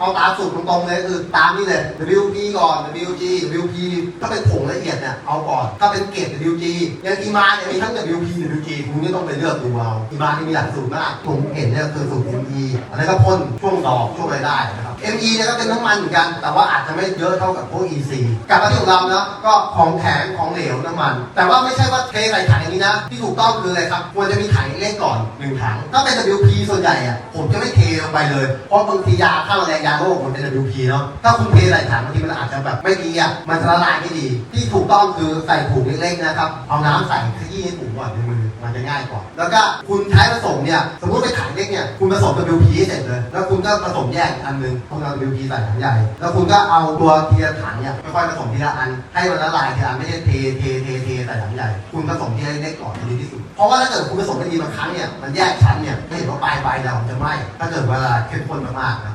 เอาตามสูตรตรงๆเลยคือตามนี่เลย WP ก่อน WG WP ถ้าเป็นผงละเอียดเนี่ยเอาก่อน ถ้าเป็นเกรด WG อย่างอีมาเนี่ยมีทั้ง WP WG คุณนี่ต้องไปเลือกดูเอาอีมาที่มีหลายสูตรมากผมเห็นเนี่ยคือสูตร ME อันนั้นก็พ่นช่วงดอกช่วงอะไรได้นะครับ ME เนี่ยก็เป็นน้ำมันเหมือนกัน แต่ว่าอาจจะไม่เยอะเท่ากับพวก EC กลับมาที่ของเราเนาะก็ของแข็งของเหลวน้ำมัน แต่ว่าไม่ใช่ว่าเทใส่ถังอย่างนี้นะ ที่ถูกต้องคืออะไรครับควรจะมีถังเล็กก่อนหนึ่งถังถ้าเป็น WP ส่วนใหญ่อะผมจะไม่เทลงไปเลย เพราะบางทียาฆ่าแมลงยาโรคมันเป็น WP เนาะถ้าคุณเทใส่ถังบางทีมันอาจจะแบบไม่ดีอะมันจะละลายไม่ดี ที่ถูกต้องคือใส่ถุงเล็กๆนะครับเอาน้ำใส่ขยี้ให้ถุงก่อนในมือมันจะง่ายกว่า แล้วก็คุณใช้ผสมเนี่ยสมมติเป็นถังเล็กเนี่ยคุณผสม WP ให้เสร็จเลย แล้วคุณก็ผสมแยกอันหนึงคุณเอา WP ใส่ถังใหญ่ แล้วคุณก็เอาตัวทีละถังเนี่ยค่อยๆผสมทีละอัน ให้มันละลายทีละอันไม่ใช่เทเทเทเทใส่ถังใหญ่ คุณผสมทีละเล็กก่อนจะดีที่สุด เพราะว่าถ้าเกิดคุณผสมไม่ดีบางครั้งเนี่ย มันแยกชั้นเนี่ยไม่เห็นว่าปลายปลายเราจะไหม้ถ้าเกิดเวลาเข้มข้นมากๆนะ